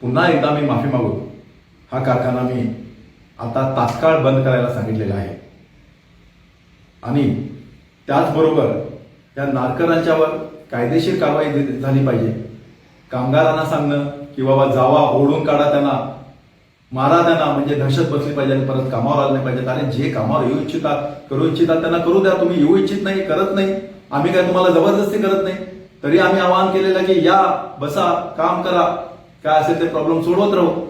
पुन्हा एकदा मी माफी मागू. हा कारखाना मी आता तात्काळ बंद करायला सांगितलेला आहे. आणि त्याचबरोबर त्या नारकरांच्यावर कायदेशीर कारवाई झाली पाहिजे. कामगारांना सांगणं की बाबा जावा ओढून काढा त्यांना. मारा त्यांना म्हणजे दहशत बसली पाहिजे आणि परत कामावर आलं नाही पाहिजे. आणि जे कामावर येऊ इच्छितात करू इच्छितात त्यांना करू द्या. तुम्ही येऊ इच्छित नाही करत नाही. आम्ही काय तुम्हाला जबरदस्ती करत नाही? तरी आम्ही आवाहन केलेलं की या बसा काम करा. काय असेल ते प्रॉब्लेम सोडवत राहू.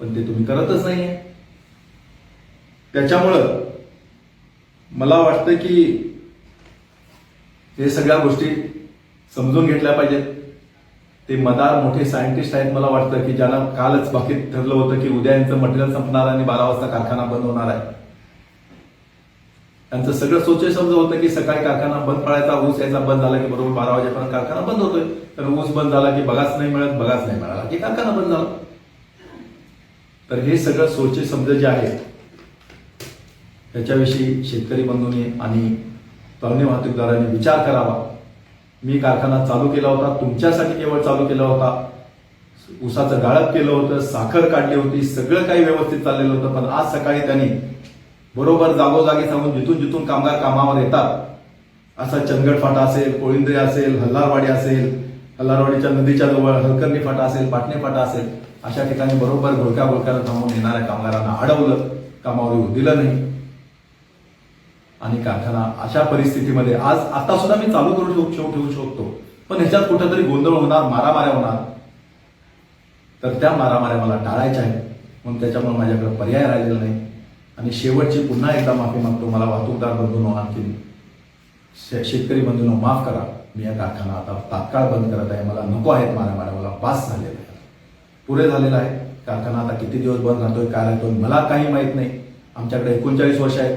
पण ते तुम्ही करतच नाहीये. त्याच्यामुळं मला वाटतं की हे सगळ्या गोष्टी समजून घेतल्या पाहिजेत. ते मदार मोठे सायंटिस्ट आहेत मला वाटतं की ज्यांना कालच बाकीत ठरलं होतं की उद्या यांचं मटेरियल संपणार आणि बारा वाजता कारखाना बंद होणार आहे. त्यांचं सगळं सोचे समज होतं की सकाळी कारखाना बंद पडायचा ऊस यायचा बंद झाला की बरोबर बारा वाजेपर्यंत कारखाना बंद होतोय. तर ऊस बंद झाला की बघाच नाही मिळत बघाच नाही मिळाला की कारखाना बंद झाला. तर हे सगळं सोचे समज जे आहे त्याच्याविषयी शेतकरी बंधूंनी आणि पाहुणे वाहतूकदारांनी विचार करावा. मी कारखाना चालू केला होता तुमच्यासाठी केवळ चालू केला होता. उसाचं गाळप केलं होतं साखर काढली होती सगळं काही व्यवस्थित चाललेलं होतं पण आज सकाळी त्यांनी बरोबर जागोजागी सांगून जिथून जिथून कामगार कामावर येतात. असा चंदगड फाटा असेल कोळिंद्रे असेल हल्लारवाडी असेल हल्लारवाडीच्या नदीच्या जवळ हलकर्णी फाटा असेल पाटणे फाटा असेल अशा ठिकाणी बरोबर घोळक्या घोळक्याला थांबून येणाऱ्या कामगारांना अडवलं कामावर येऊ दिलं नाही. आणि कारखाना अशा परिस्थितीमध्ये आज आता सुद्धा मी चालू करू शकतो ठेवू ठेवू शकतो. पण ह्याच्यात कुठेतरी गोंधळ होणार मारामाऱ्या होणार. तर त्या मारामाऱ्या मला टाळायच्या आहेत. म्हणून त्याच्यामुळे माझ्याकडे पर्याय राहिलेला नाही. आणि शेवटची पुन्हा एकदा माफी मागतो मला वाहतूकदार बंधूनो आणखी शे- शेतकरी बंधूनो माफ करा. मी या कारखाना आता तात्काळ बंद करत आहे. मला नको आहेत मारामाऱ्या मला पास झालेला आहे. पुरे झालेला आहे. कारखाना आता किती दिवस बंद राहतोय काय राहतोय मला काही माहीत नाही. आमच्याकडे एकोणचाळीस वर्ष आहेत.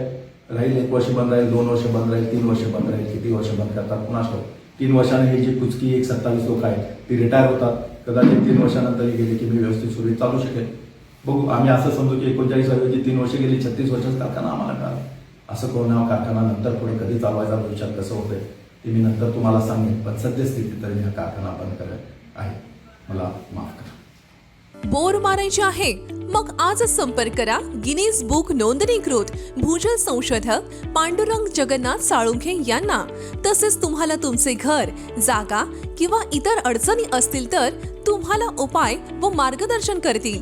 राहील एक वर्ष बंद राहील दोन वर्ष बंद राहील तीन वर्ष बंद राहील. किती वर्ष बंद करतात? पुन्हा ठाऊक तीन वर्षाने ही जी कुचकी एक सत्तावीस लोक आहेत ती रिटायर होतात. कदाचित तीन वर्षानंतर गेले गेली की मी व्यवस्थित सुरळीत चालू शकेल. बघू आम्ही असं समजू की एकोणचाळीस ऐवजी तीन वर्ष गेली छत्तीस वर्षाचा कारखाना आम्हाला मिळाला असं करून हा कारखाना नंतर पुढे कधी चालवायचा भविष्यात कसं होतंय ते मी नंतर तुम्हाला सांगेन. पण सद्यस्थितीत तरी मी हा कारखाना बंद करत आहे. मला माफ करा. बोर मारायचे आहे मग आजच संपर्क करा गिनीज बुक नोंदणीकृत भूजल संशोधक पांडुरंग जगन्नाथ साळुंखे यांना. तसेच तुम्हाला तुमचे घर जागा किंवा इतर अडचणी असतील तर तुम्हाला उपाय व मार्गदर्शन करतील.